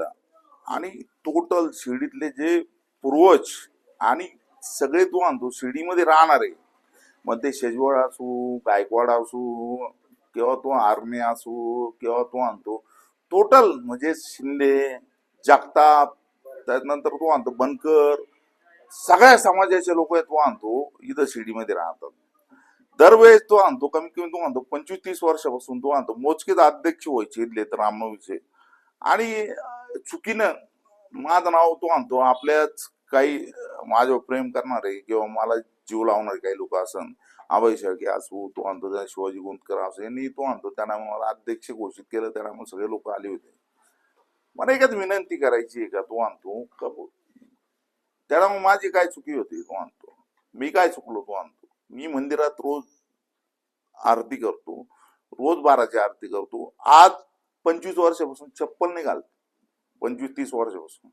आणलं आणि टोटल शिर्डीतले जे पूर्वज आणि सगळे तू आणतो शिर्डीमध्ये राहणारे मग ते शेजवळ असू गायकवाड असू किंवा तो आर्मी असू किंवा तो आणतो. टोटल म्हणजे शिंदे जगताप त्यानंतर तो आणतो बनकर सगळ्या समाजाचे लोक तो आणतो इथं शिर्डीमध्ये राहतात. दरवेळेस तो आणतो कमीत कमी तो आणतो पंचवीस तीस वर्षापासून तो आणतो. मोजकेच अध्यक्ष व्हायचे इथले तर रामनवमीचे. आणि चुकीनं माझं नाव तो आणतो. आपल्याच काही माझ्यावर प्रेम करणारे किंवा मला जीव लावणारे काही लोक असन अभय शेळके असू तो आणतो त्या शिवाजी गुंतकर असो यांनी तो आणतो. त्यांना मला अध्यक्ष घोषित केलं त्यांना मग सगळे लोक आले होते. मला एकच विनंती करायची आहे का तो आणतो? का त्याला मग माझी काय चुकी होती? तो आणतो. मी काय चुकलो? तो आणतो. मी मंदिरात रोज आरती करतो. रोज बाराची आरती करतो. आज पंचवीस वर्षापासून चप्पल नाही घालत. पंचवीस तीस वर्षापासून.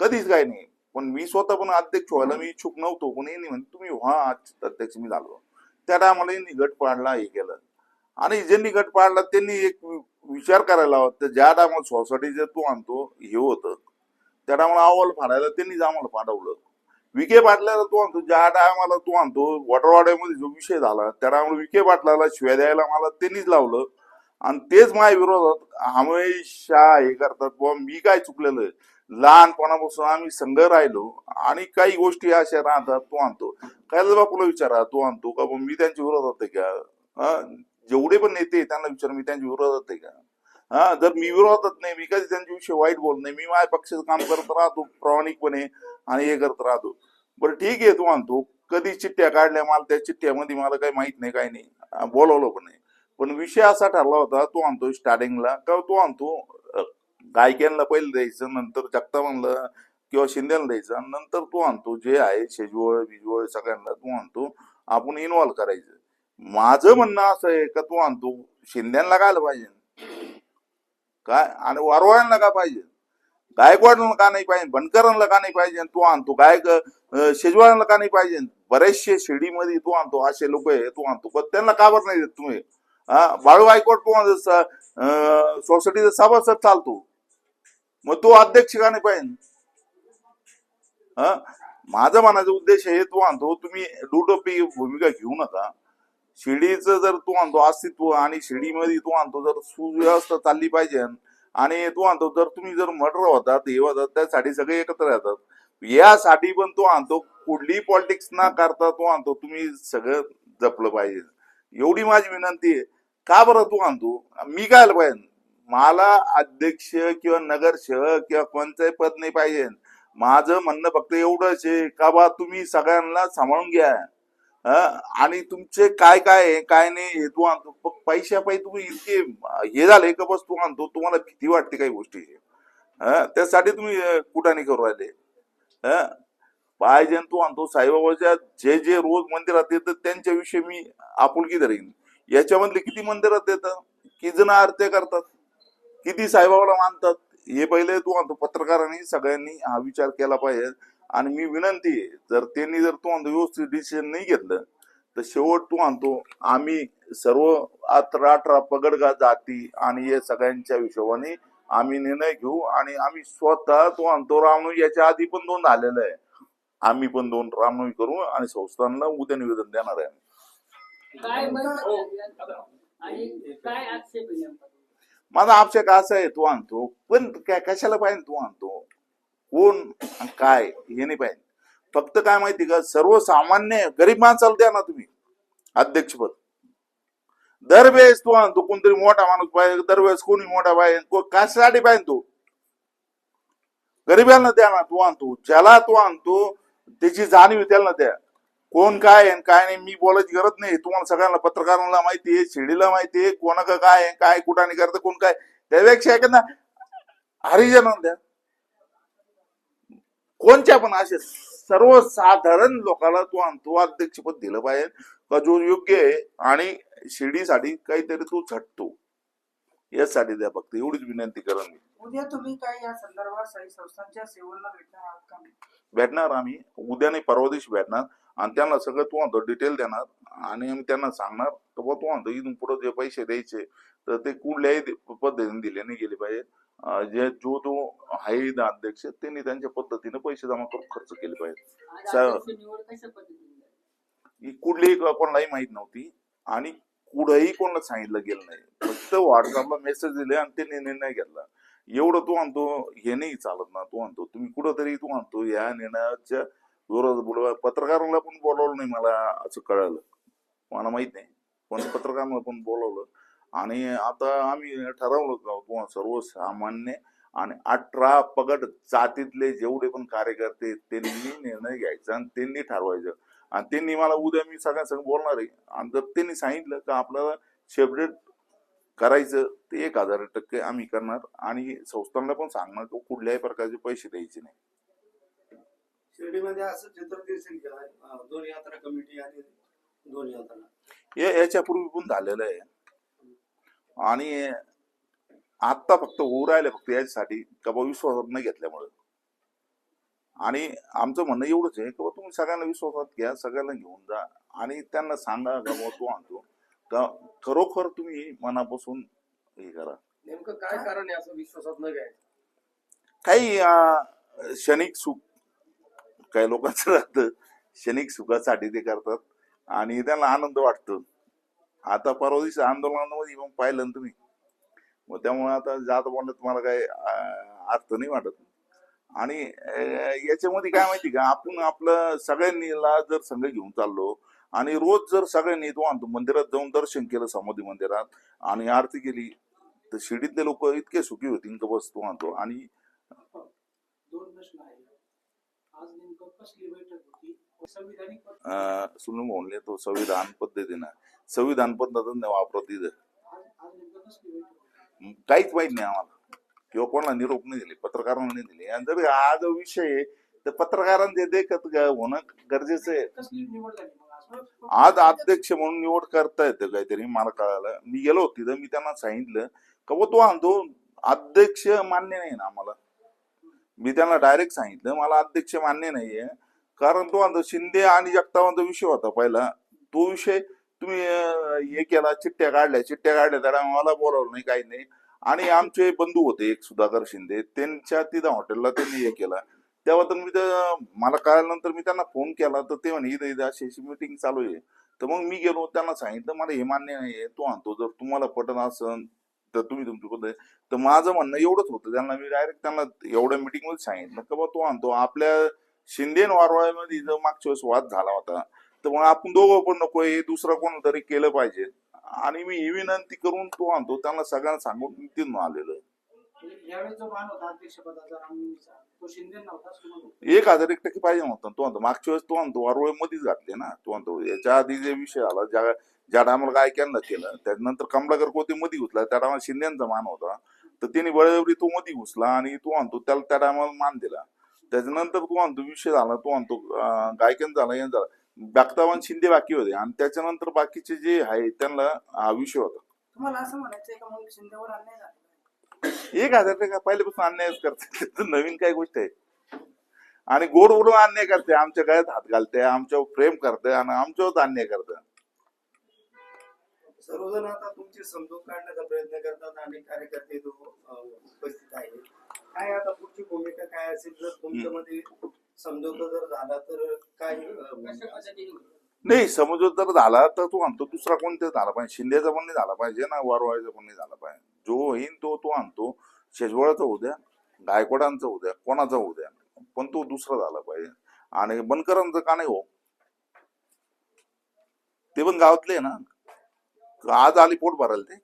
कधीच काय नाही. पण मी स्वतः पण अध्यक्ष व्हायला मी इच्छुक नव्हतो. पण नाही म्हणजे तुम्ही व्हा आज अध्यक्ष मी झालो. त्या टायमाला यांनी गट पाडला हे केलं. आणि ज्यांनी गट पाडला त्यांनी एक विचार करायला हवा. तर ज्या टायमाला सोसायटीचं तू आणतो हे होतं. त्या टायमाला अहवाल फाडायला त्यांनीच आम्हाला पाठवलं. विखे पाटलाला तो आणतो ज्या टायमाला तो आणतो वॉटरवाड्यामध्ये जो विषय झाला त्या टायमाला विखे पाटलाला शिव्या द्यायला मला त्यांनीच लावलं. आणि तेच माझ्या विरोधात हमेशा हे करतात. बुवा मी काय चुकलेलं लहानपणापासून आम्ही संघ राहिलो आणि काही गोष्टी अशा राहतात तो आणतो. काय बापूला विचारा तो आणतो. का मी त्यांच्या विरोधात आहे का? जेवढे पण नेते त्यांना विचार मी त्यांच्या विरोधात आहे का? हा? जर मी विरोधात नाही मी कधी त्यांच्याविषयी वाईट बोलत नाही. मी माझ्या पक्षाचं काम करत राहतो प्रामाणिकपणे आणि हे करत राहतो. बरं ठीक आहे तू आणतो. कधी चिठ्ठ्या काढल्या मला त्या चिठ्ठ्यामध्ये मला काही माहीत नाही काही नाही. बोलवलं पण नाही. पण विषय असा ठरला होता तो आणतो स्टार्टिंगला का तो आणतो? गायक्यांना पहिलं द्यायचं नंतर जगता म्हणलं किंवा शिंद्याला द्यायचं नंतर तो आणतो. जे आहे शेजवळ बिजवळ सगळ्यांना तू आणतो. आपण इन्व्हॉल्व करायचं. माझं म्हणणं असं आहे का तू आणतो? शिंद्यांना काय पाहिजे. काय? आणि वारवाड्यांना का पाहिजे? गायकवाडांना का नाही पाहिजे? बनकरांना का नाही पाहिजे? तो आणतो. गायक अं, शेजवाळांना का नाही पाहिजे? बरेचसे शिर्डीमध्ये तो आणतो. असे लोक आहे तो आणतो. पण त्यांना का बरं नाही देत तुम्ही? बाळू हायकोर्ट सोसायटीचा सभासद चालतो. मग तो अध्यक्ष का नाही पाहिजे? हा माझा म्हणायचा उद्देश हे तो आणतो तुम्ही दुटोपी भूमिका घेऊ नका. शिर्डीचं जर तू आणतो अस्तित्व आणि शिर्डीमध्ये तू आणतो जर सुव्यवस्था चालली पाहिजे आणि तू आणतो जर तुम्ही जर मर्डर होतात हे होतात त्यासाठी सगळे एकत्र येतात यासाठी पण तो आणतो कुठलीही पॉलिटिक्स ना करता तो आणतो तुम्ही सगळं जपलं पाहिजे. एवढी माझी विनंती आहे. का बरं तू आणतो? मी काय आलं पाहिजे मला अध्यक्ष किंवा नगरसेवक किंवा कोणतंही पद नाही पाहिजे. माझं म्हणणं फक्त एवढंच आहे. का बा तुम्ही सगळ्यांना सांभाळून घ्या. आणि तुमचे काय काय आहे काय नाही हे तू आणतो. पैशा पैशापायी तुम्ही इतके हे झाले का बस तू आणतो. तुम्हाला भीती वाटते काही गोष्टीची. हं? त्यासाठी तुम्ही कुठं कुठाने करू राहिले? पाहिजे तू आणतो. साईबाबाच्या जे जे रोज मंदिरात येतात त्यांच्याविषयी मी आपुलकी धरेन. याच्यामधले किती मंदिरात येतात किती जण आरत्या करतात? किती साईबाबाला मानतात? हे पहिले तू आणतो पत्रकारांनी सगळ्यांनी हा विचार केला पाहिजे. आणि मी विनंती आहे जर त्यांनी जर तू आणतो व्यवस्थित डिसिजन नाही घेतलं तर शेवट तू आणतो आम्ही सर्व अठरा अठरा पगडगा जाती आणि या सगळ्यांच्या हिशोबाने आम्ही निर्णय घेऊ आणि आम्ही स्वतः तो आणतो रामनवमी याच्या आधी पण दोन झालेलं आहे. आम्ही पण दोन रामनवमी करू आणि संस्थांना उद्या निवेदन देणार आहे. काय म्हणतो आणि काय आक्षेप आहे नेमका? माझा आक्षेप असा आहे तू आणतो. पण काय कशाला पाहिजे तू आणतो? कोण काय? हे नाही पाहिजे. फक्त काय माहिती का सर्वसामान्य गरीब माणसाला द्या ना तुम्ही अध्यक्षपद. दरवेळेस तू आणतो कोणतरी मोठा माणूस पाहिजे दरवेळेस कोणी मोठा पाहिजे को- कशासाठी पाहिजे तो? गरिबांना द्या ना तू आणतो. ज्याला तू आणतो त्याची जाणीव त्याला द्या. कोण काय आहे काय नाही मी बोलायची गरज नाही. तुम्हाला सगळ्यांना पत्रकारांना माहिती आहे शिडीला माहिती आहे कोणाक काय आहे काय कुठाने करतं कोण काय. त्यापेक्षा आहे का ना हरिजन द्या. कोणच्या पण असे सर्वसाधारण लोकांना तू आणतो अध्यक्षपद दिलं पाहिजे का जो योग्य आहे आणि शिर्डीसाठी काहीतरी तू झटतो. यासाठी द्या फक्त एवढीच विनंती करेन मी. उद्या तुम्ही काय या संदर्भात साई संस्थांच्या भेटणार आहात का? भेटणार आम्ही. उद्या नाही परवा दिवशी भेटणार. आणि त्यांना सगळं तू म्हणतो डिटेल देणार आणि आम्ही त्यांना सांगणार तर बुवा तू म्हणतो इथून पुढे जे पैसे द्यायचे तर ते कुठल्याही पद्धतीने दिले नाही गेले पाहिजे. जे जो तो आहे अध्यक्ष त्यांनी त्यांच्या पद्धतीने पैसे जमा करून खर्च केले पाहिजे. कुठलीही कोणालाही माहीत नव्हती आणि कुठेही कोणाला सांगितलं गेलं नाही. फक्त व्हॉट्सअपला मेसेज दिले आणि त्यांनी निर्णय घेतला. एवढं तू म्हणतो हे नाही चालत ना तू म्हणतो तुम्ही कुठंतरी तू म्हणतो या निर्णयाच्या विरोध बोलवा पत्रकारांना पण बोलवलं नाही मला असं कळलं. मला माहीत नाही. पण पत्रकारांना पण बोलवलं. आणि आता आम्ही ठरवलं का हो, किंवा सर्वसामान्य आणि अठरा पगड जातीतले जेवढे पण कार्यकर्ते त्यांनी निर्णय घ्यायचा आणि त्यांनी ठरवायचं. आणि त्यांनी मला उद्या मी सगळ्यांसंग बोलणार आहे. आणि जर त्यांनी सांगितलं का आपल्याला सेपरेट करायचं ते एक हजार टक्के आम्ही करणार. आणि संस्थांना पण सांगणार कुठल्याही प्रकारचे पैसे द्यायचे नाही. शिर्डीमध्ये असं चित्र दिसेल का अं, दोन यात्रा कमिटी आणि दोन यात्रा. या याच्यापूर्वी पण झालेलं आहे. आणि आत्ता फक्त होऊ राहिले फक्त याच्यासाठी. का बा विश्वासात न घेतल्यामुळे. आणि आमचं म्हणणं एवढंच आहे की बा तुम्ही सगळ्यांना विश्वासात घ्या सगळ्यांना घेऊन जा. आणि त्यांना सांगा का बा तो आणतो. का खरोखर तुम्ही मनापासून हे करा. नेमकं काय कारण आहे असं विश्वासात न घ्यायचं? काही क्षणिक सुख काही लोकांचं राहतं. क्षणिक सुखासाठी ते करतात. आणि त्यांना आनंद वाटतो. आता परवा दिवशी आंदोलनामध्ये मग पाहिलं ना तुम्ही. मग त्यामुळे आता जात बोलण्यात तुम्हाला काही अर्थ नाही वाटत. आणि याच्यामध्ये काय माहिती का? आपण आपलं सगळ्यांनीला जर संघ घेऊन चाललो आणि रोज जर सगळ्यांनी तो आणतो मंदिरात जाऊन दर्शन केलं समाधी मंदिरात आणि आरती केली तर शिर्डीतले लोक इतके सुखी होतील का बस तो? आणतो आणि दोन प्रश्न आहे आज नेमकं कसली तो संविधान पद्धतीनं संविधान पद्धतीनं वापरत तिथं. काहीच माहीत नाही आम्हाला. किंवा कोणाला निरोप नाही दिले पत्रकारांना नाही दिले. आणि जर हा जो विषय आहे तर पत्रकारांना ते देखत ग- होणं गरजेचं आहे. आज अध्यक्ष म्हणून निवड करता येतं काहीतरी मला कळालं. मी गेलो होती तर मी त्यांना सांगितलं का बुवा तो आणतो अध्यक्ष मान्य नाही ना आम्हाला. मी त्यांना डायरेक्ट सांगितलं मला अध्यक्ष मान्य नाहीये. कारण तो आणतो शिंदे आणि जगतावांचा विषय होता पहिला. तो विषय तुम्ही हे केला चिठ्ठ्या काढल्या. चिठ्ठ्या काढल्या त्याला मला बोलावलं नाही काही नाही. आणि आमचे बंधू होते एक सुधाकर शिंदे. त्यांच्या तिथं हॉटेलला त्यांनी हे केलं. तेव्हा तर मी तर मला कळल्यानंतर मी त्यांना फोन केला. तर ते म्हणे इथं इथं अशी अशी मिटिंग चालू आहे. तर मग मी गेलो त्यांना सांगितलं मला हे मान्य नाही आहे तो आणतो जर तुम्हाला पटत असन तर तुम्ही तुमची पद्धत तर माझं म्हणणं एवढंच होतं. त्यांना मी डायरेक्ट त्यांना एवढ्या मीटिंगमध्ये सांगितलं का बा तो आणतो आपल्या शिंदे वारवाळ्यामध्ये जो मागच्या वेळेस वाद झाला होता तर मग आपण दोघं पण नको हे दुसरं कोण तरी केलं पाहिजे. आणि मी ही विनंती करून तो आणतो त्यांना सगळ्यांना सांगून मी तिथून आलेलो. एक हजार एक टक्के पाहिजे नव्हता तो म्हणतो मागच्या वेळेस तो म्हणतो वारवळे मध्येच घातले ना. तो म्हणतो याच्या आधी जे विषय आला ज्या ज्या टायमाला काय केलं त्यानंतर कमलाकर कोते मध्ये घुसला त्या टायमाला शिंदेचा मान होता. तर त्यांनी बळजबरी तो मध्ये घुसला आणि तो म्हणतो त्याला त्या टायमाला मान दिला. त्याच्यानंतर तो म्हणतो विषय झाला तो अं, गायकन झाला यांचा झाला. बागतावान शिंदे बाकी होते आणि त्याच्यानंतर बाकीचे जे आहे त्यांना हा विषय होता. तुम्हाला असं म्हणायचंय का मग शिंदेवर अन्याय झाला? एक हजार टक्का पहिल्यापासून अन्यायच करते. नवीन काय गोष्ट आहे? आणि गोड बोलून अन्याय करते. आमच्या गळ्यात हात घालते आमच्यावर प्रेम करते आणि आमच्यावर अन्याय करते. सर्वजण आता तुमची समजूत काढण्याचा प्रयत्न करतात आणि कार्यकर्ते उपस्थित आहे काय आता पुढची भूमिका काय असेल? जर तुमच्यामध्ये समजोता जर झाला तर काय म्हणजे नाही समजूत जर झाला तर तू आणतो दुसरा कोणत्या झाला पाहिजे? शिंदेचा पण नाही झाला पाहिजे ना? वारवायचा पण नाही झाला पाहिजे. जो होईन तो तो आणतो. शेजवळाचा होऊ द्या गायकवाडांचा होऊ द्या कोणाचा होऊ द्या पण तो दुसरा झाला पाहिजे. आणि बनकरांचं का नाही हो? ते पण गावातले ना? आज आली पोट भरायला ते.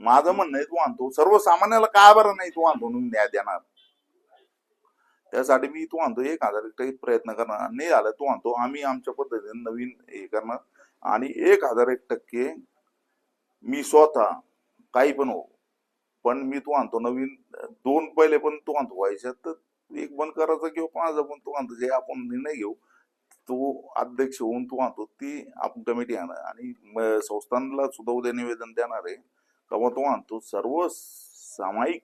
माझं म्हणणं आहे तू आणतो. सर्वसामान्याला काय बरं नाही तू आणतो न्याय देणार. त्यासाठी मी तू आणतो एक हजार एक टक्के प्रयत्न करणार. नाही आलं तू आणतो. आम्ही आमच्या पद्धतीने नवीन हे करणार. आणि एक हजार एक टक्के मी स्वतः काही पण हो पण मी तू आणतो नवीन दोन पहिले पण तू आणतो. व्हायच्यात तर एक बंद करायचा किंवा पाच पण तू आणतो. जे आपण निर्णय घेऊ. तो अध्यक्ष होऊन तो आणतो ती आपण कमिटी आणणार आणि म- संस्थानला सुद्धा उद्या निवेदन देणार आहे तेव्हा तो आणतो सर्व सामायिक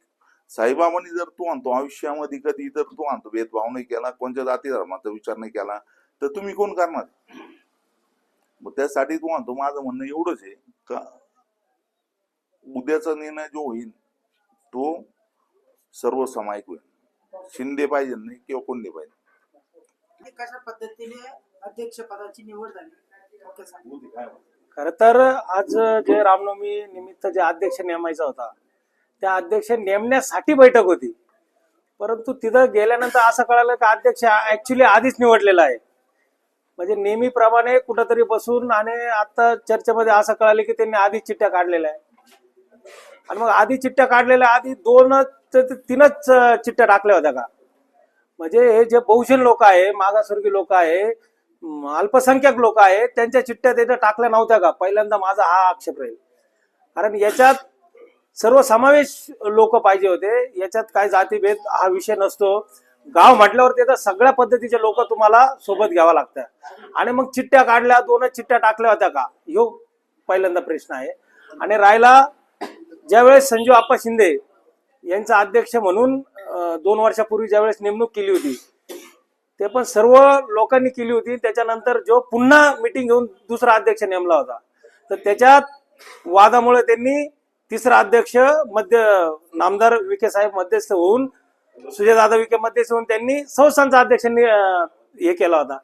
साईबाबांनी जर तो आणतो आयुष्यामध्ये कधी जर तो आणतो भेदभाव नाही केला कोणत्या जाती धर्माचा विचार नाही केला तर तुम्ही कोण करणार? मग त्यासाठी तू आणतो माझं म्हणणं एवढंच आहे का उद्याचा निर्णय जो होईल तो सर्व सामायिक होईल. शिंदे पाहिजे नाही किंवा कोल्हे पाहिजे. आणि कशा पद्धतीने अध्यक्ष पदाची निवड झाली? ओके सांगा. खर तर आज जे रामनवमी निमित्त जे अध्यक्ष नेमायचा होता त्या अध्यक्ष नेमण्यासाठी बैठक होती. परंतु तिथं गेल्यानंतर असं कळालं की अध्यक्ष ऍक्च्युली आधीच निवडलेला आहे. म्हणजे नेहमीप्रमाणे कुठंतरी बसून आणि आता चर्चेमध्ये असं कळालं की त्यांनी आधी चिठ्ठ्या काढलेल्या आहे आणि मग आधी चिठ्ठ्या काढलेल्या आधी दोनच ते तीनच चिठ्ठ्या टाकल्या होत्या का? म्हणजे हे जे बहुजन लोक आहे मागासवर्गीय लोक आहे अल्पसंख्याक लोक आहेत त्यांच्या चिठ्ठ्या तिथं टाकल्या नव्हत्या का? पहिल्यांदा माझा हा आक्षेप राहील. कारण याच्यात सर्व समावेश लोक पाहिजे होते. याच्यात काय जातीभेद हा विषय नसतो. गाव म्हटल्यावर तिथं सगळ्या पद्धतीचे लोक तुम्हाला सोबत घ्यावा लागतात आणि मग चिठ्ठ्या काढल्या दोनच चिठ्ठ्या टाकल्या होत्या का? ह्यो पहिल्यांदा प्रश्न आहे. आणि राहिला ज्यावेळेस संजू आप्पा शिंदे यांचा अध्यक्ष म्हणून दोन वर्षापूर्वी ज्यावेळेस नेमणूक केली होती ते पण सर्व लोकांनी केली होती. त्याच्यानंतर जो पुन्हा मिटिंग घेऊन दुसरा अध्यक्ष नेमला होता. तर त्याच्यात वादामुळे त्यांनी तिसरा अध्यक्ष मध्य नामदार विखे साहेब मध्यस्थ होऊन सुजयदादा विखे मध्यस्थ होऊन त्यांनी संस्थांचा अध्यक्ष हे केला होता.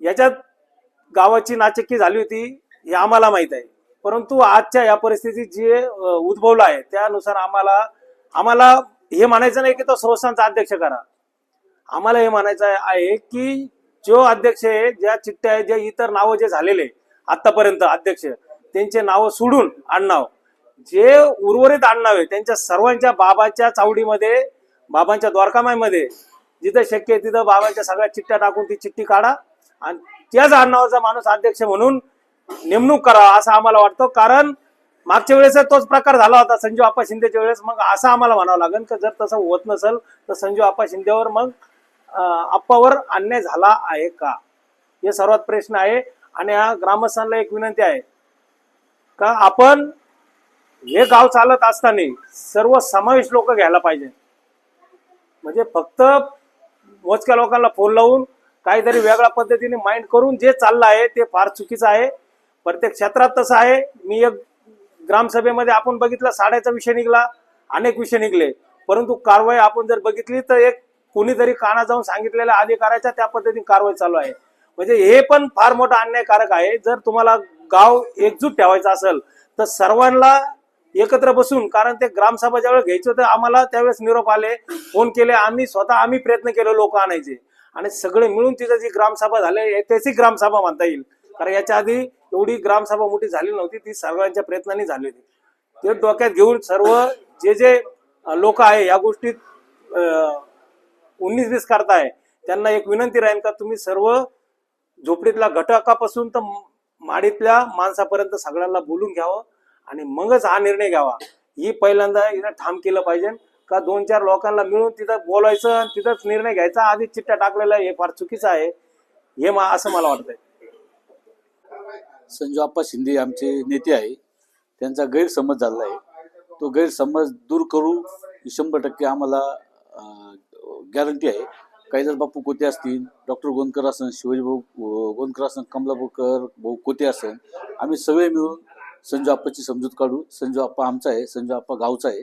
याच्यात गावाची नाचक्की झाली होती हे आम्हाला माहीत आहे. परंतु आजच्या या परिस्थितीत जे उद्भवलं आहे त्यानुसार आम्हाला आम्हाला हे म्हणायचं नाही की तो संस्थांचा अध्यक्ष करा. आम्हाला हे म्हणायचं आहे- की जो अध्यक्ष आहे ज्या चिठ्ठ्या आहे जे इतर नावं जे झालेले आतापर्यंत अध्यक्ष त्यांचे नावं सोडून आडनाव. जे उर्वरित आडनाव आहे त्यांच्या सर्वांच्या बाबाच्या चावडीमध्ये बाबांच्या द्वारकामाईमध्ये जिथं शक्य आहे तिथं बाबांच्या सगळ्या चिठ्ठ्या टाकून ती चिठ्ठी काढा आणि त्याच आडनावाचा माणूस अध्यक्ष म्हणून नेमणूक करा असं आम्हाला वाटतं. कारण मागच्या वेळेस तोच प्रकार झाला होता संजू आप्पा शिंदेच्या वेळेस. मग असं आम्हाला म्हणावं लागेल की जर तसं होत नसेल तर संजू आप्पा शिंदेवर मग आप्पावर अन्याय झाला आहे का? हे सर्वात प्रश्न आहे. आणि हा ग्रामस्थांना एक विनंती आहे का आपण हे गाव चालत असताना सर्व समावेश लोक घ्यायला पाहिजे. म्हणजे फक्त मोजक्या लोकांना फोन लावून काहीतरी वेगळ्या पद्धतीने माइंड करून जे चाललं आहे ते फार चुकीचं आहे. प्रत्येक क्षेत्रात तसं आहे. मी एक ग्रामसभेमध्ये आपण बघितला साड्याचा विषय निघाला अनेक विषय निघले. परंतु कारवाई आपण जर बघितली तर एक कुणीतरी काना जाऊन सांगितलेल्या अधिकाराच्या त्या पद्धतीने कारवाई चालू आहे. म्हणजे हे पण फार मोठं अन्यायकारक आहे. जर तुम्हाला गाव एकजूट ठेवायचं असेल तर सर्वांना एकत्र बसून कारण ते ग्रामसभा ज्यावेळेस घ्यायचं होतं आम्हाला त्यावेळेस निरोप आले फोन केले आम्ही स्वतः आम्ही प्रयत्न केले लोक आणायचे. आणि सगळे मिळून तिथं जी ग्रामसभा झाली ऐतिहासिक ग्रामसभा म्हणता येईल. कारण याच्या आधी एवढी ग्रामसभा मोठी झाली नव्हती ती सर्वांच्या प्रयत्नांनी झाली होती. ते डोक्यात घेऊन सर्व जे जे लोक आहे या गोष्टीत उन्नीस वीस करताय त्यांना एक विनंती राहील का तुम्ही सर्व झोपडीतल्या घटकापासून तर माडीतल्या माणसापर्यंत सगळ्यांना बोलून घ्यावं आणि मगच हा निर्णय घ्यावा. ही पहिल्यांदा इथं ठाम केलं पाहिजे का दोन चार लोकांना मिळून तिथं बोलायचं आणि तिथंच निर्णय घ्यायचा. आधी चिठ्ठ्या टाकलेला आहे हे फार चुकीचं आहे. हे मा असं मला वाटतंय. संजू आप्पा शिंदे आमचे नेते आहे. त्यांचा गैरसमज झाला आहे. तो गैरसमज दूर करू शंभर टक्के आम्हाला गॅरंटी आहे. कैलास बापू कोते असतील डॉक्टर गोंदकर असन शिवाजी भाऊ गोंदकर असन कमला भाऊ कोते असन आम्ही सगळे मिळून संजू आप्पाची समजूत काढू. संजू आप्पा आमचा आहे संजू आप्पा गावचा आहे.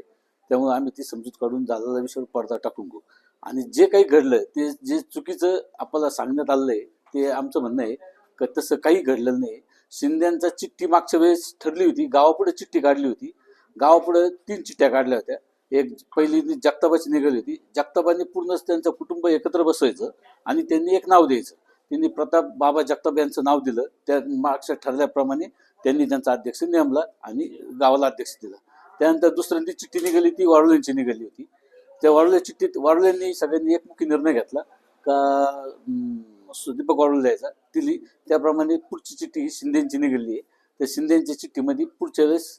त्यामुळे आम्ही ती समजूत काढून झालेला विषयावर पडदा टाकून घेऊ. आणि जे काही घडलं ते जे चुकीचं आपल्याला सांगण्यात आलेलं आहे ते आमचं म्हणणं आहे का तसं काही घडलेलं नाही. शिंद्यांचा चिठ्ठी मागच्या वेळेस ठरली होती. गावापुढे चिठ्ठी काढली होती. गावापुढे तीन चिठ्ठ्या काढल्या होत्या. एक पहिली जगताबाची निघाली होती. जगताबाने पूर्णच त्यांचं कुटुंब एकत्र बसवायचं आणि त्यांनी एक नाव द्यायचं. त्यांनी प्रताप बाबा जगताप यांचं नाव दिलं. त्या मागच्या ठरल्याप्रमाणे त्यांनी त्यांचा अध्यक्ष नेमला आणि गावाला अध्यक्ष दिला. त्यानंतर दुसऱ्यांदी चिठ्ठी निघाली ती वारुळ्यांची निघाली होती. त्या वारुळे चिठ्ठीत वारुळ्यांनी सगळ्यांनी एकमुखी निर्णय घेतला. का दीपक वारुळे द्यायचा. दिली त्याप्रमाणे पुढची चिठ्ठी ही शिंदेची निघाली आहे. त्या शिंदेच्या चिठ्ठीमध्ये पुढच्या वेळेस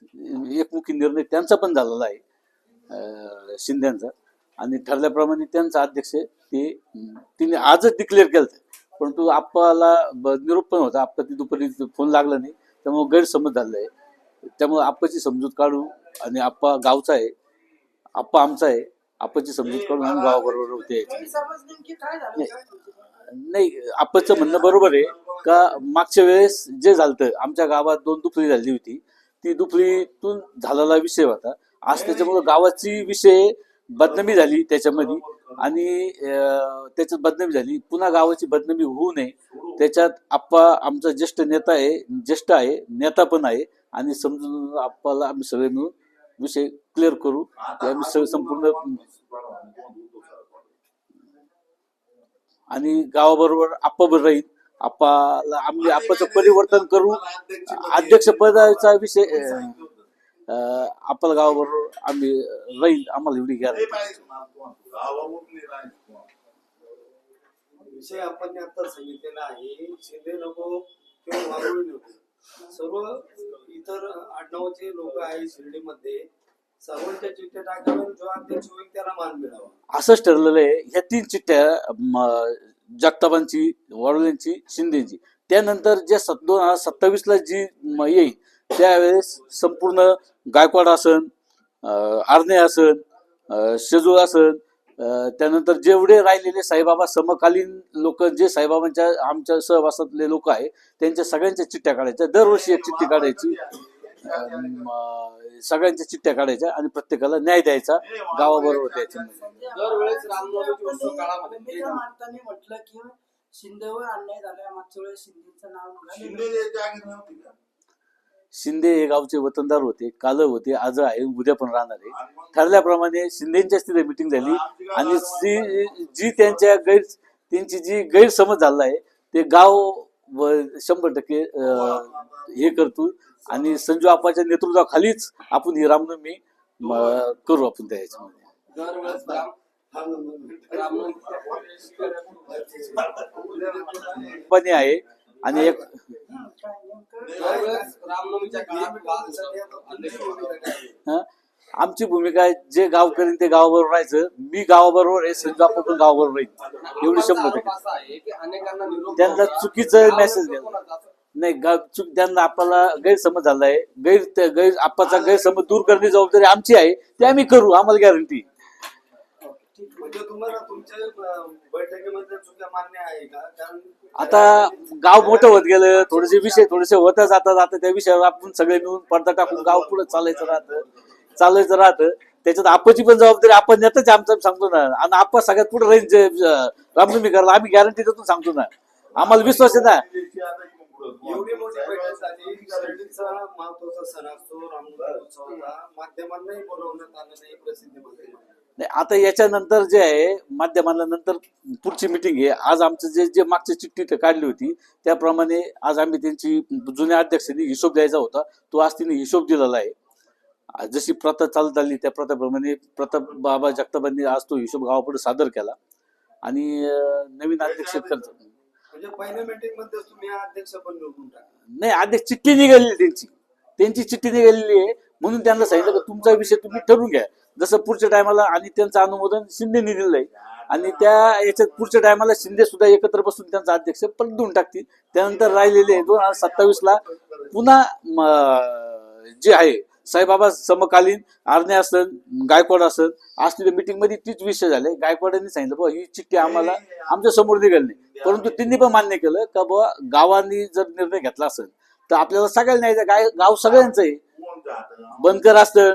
एकमुखी निर्णय त्यांचा पण झालेला आहे शिंद्यांचा आणि ठरल्याप्रमाणे त्यांचा अध्यक्ष ते तिने आजच डिक्लेअर केलं परंतु आप्पाला ब- निरोप पण होता. आप्पा ती दुपारी फोन लागला नाही. त्यामुळे गैरसमज झालेला आहे त्यामुळे आप्पाची समजूत काढू आणि आप्पा गावचा आहे आप्पा आमचा आहे. आप्पाची समजूत काढून आम्ही गावाबरोबर होते? नाही. आप्पाचं म्हणणं बरोबर आहे. का मागच्या वेळेस जे झालं आमच्या गावात दोन दुपरी झाली होती. ती दुपरीतून झालेला विषय होता. आज त्याच्यामुळे गावाची विषय बदनामी झाली त्याच्यामध्ये. आणि त्याच्यात बदनामी झाली. पुन्हा गावाची बदनामी होऊ नये. त्याच्यात आप्पा आमचा ज्येष्ठ नेता आहे ज्येष्ठ आहे नेता पण आहे. आणि समजून आप्पाला आम्ही सगळे मिळून विषय क्लिअर करू. सगळे संपूर्ण आणि गावाबरोबर आप्पा बरोबर राहील. आप्पाला आम्ही आप्पाचं परिवर्तन करू. अध्यक्षपदाचा विषय अं, अं, आपल्या गावाबरोबर आम्ही राहील. आम्हाला एवढी गॅरंटी. विषय आपण आता सांगितलेला आहे शिंदे नको किंवा नको सर्व इतर आडनावाचे लोक आहे शिर्डीमध्ये. सर्वांच्या चिठ्ठ्या टाकाव्या जो अध्यक्ष होईल त्याला मान मिळावा. असंच ठरलेलं आहे. ह्या तीन चिठ्ठ्या जगताबांची जगतापांची वडोल्यांची शिंदेची. त्यानंतर जे सत दोन हजार सत्तावीसला जी येईल त्यावेळेस संपूर्ण गायकवाड आसन आरणे आसन शेजू आसन शेजूळ त्यानंतर जेवढे राहिलेले साईबाबा समकालीन लोक जे साईबाबांच्या आमच्या सहवासातले लोक आहे त्यांच्या सगळ्यांच्या चिठ्ठ्या काढायच्या. दरवर्षी एक चिठ्ठी काढायची. सगळ्यांच्या चिठ्ठ्या काढायच्या आणि प्रत्येकाला न्याय द्यायचा. गावाबरोबर द्यायचा की शिंदेवर अन्याय झालाय. मागच्या वेळेस शिंदेचं नाव. शिंदे हे गावचे वतनदार होते काल होते आज आहे उद्या पण राहणार आहे. ठरल्याप्रमाणे शिंदेच्याच तिथे मिटिंग झाली आणि जी जी त्यांच्या गैर त्यांची जी गैरसमज झाला आहे ते गाव शंभर टक्के हे करतो आणि संजू आपाच्या नेतृत्वाखालीच आपण ही रामनवमी म, करू आपण त्या पण आहे आणि एक आहे? आमची भूमिका आहे जे गाव करीन ते गावाबरोबर राहायचं मी गावाबरोबर आहे संजू आपा पण गावाबरोबर राहील एवढी शंभर टक्के आहे त्यांना. चुकीचं गेला. कोणाचा. नाही चुक त्यांना आपल्याला गैरसमज झालाय गैर त्या गैर आपाचा गैरसमज दूर करण्याची जबाबदारी आमची आहे ते आम्ही करू आम्हाला गॅरंटी म्हणजे तुम्हाला तुमच्या अं, बैठकीमध्ये चुक्या मान्य आहे का? कारण आता गाव मोठं होत गेलं थोडेसे विषय थोडेसे होता जाता जाता त्या विषयावर आपण सगळे मिळून पडदा टाकून गाव पुढे चालायचं राहतं. चालायचं राहतं. त्याच्यात आपाची पण जबाबदारी आपण नेताच आमचं सांगतो ना. आणि आपा सगळ्यात पुढे राहील जे रामनवमी करायला आम्ही गॅरंटी देतो सांगतो ना. आम्हाला विश्वास आहे ना. एवढी मोठी बैठक झाली. शिर्डीचा महत्त्वाचा सण असतो. रामनवमी माध्यमांनाही बोलवण्यात आलं नाही प्रसिद्धीमध्ये नाही, आता याच्यानंतर जे आहे माध्यमाला नंतर पुढची मिटिंग आहे. आज आमचं जे जे मागची चिठ्ठी काढली होती त्याप्रमाणे आज आम्ही त्यांची जुन्या अध्यक्षांनी हिशोब द्यायचा होता. तो आज तिने हिशोब दिलेला आहे. जशी प्रथा चालत आली त्या प्रथाप्रमाणे प्रताप बाबा जगतापांनी आज तो हिशोब गावापुढे सादर केला. आणि नवीन अध्यक्ष नाही अध्यक्ष चिठ्ठी निघालेली त्यांची. त्यांची चिठ्ठी निघालेली आहे. म्हणून त्यांना सांगितलं तुमचा विषय तुम्ही ठरवून घ्या. जसं पुढच्या टायमाला आणि त्यांचं अनुमोदन शिंदेनी दिलंय. आणि त्या याच्यात पुढच्या टायमाला शिंदे सुद्धा एकत्र बसून त्यांचा अध्यक्ष पद देऊन टाकतील. त्यानंतर राहिलेले दोन हजार सत्तावीस ला पुन्हा जे आहे साईबाबा समकालीन आरणे असन गायकवाड असन असलेल्या मिटिंगमध्ये तीच विषय झाले. गायकवाडांनी सांगितलं बुवा ही चिठ्ठी आम्हाला आमच्यासमोर निघाली नाही. परंतु त्यांनी पण मान्य केलं का बुवा गावांनी जर निर्णय घेतला असेल तर आपल्याला सगळ्यांना न्यायचं गाय गाव सगळ्यांचं आहे. बनकर असतं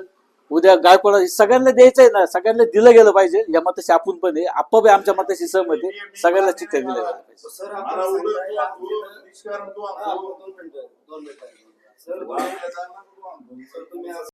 उद्या गायकवाड सगळ्यांना द्यायचं आहे ना सगळ्यांना दिलं गेलं पाहिजे. या मताशी आपण पण आहे. आप्पा बी आमच्या मताशी सहमत आहे. सगळ्यांना चिठ्ठ्या दिल्या गेल्या पाहिजे. सर आपण. दोन मिनिटं दोन मिनिटं. सर तुम्ही-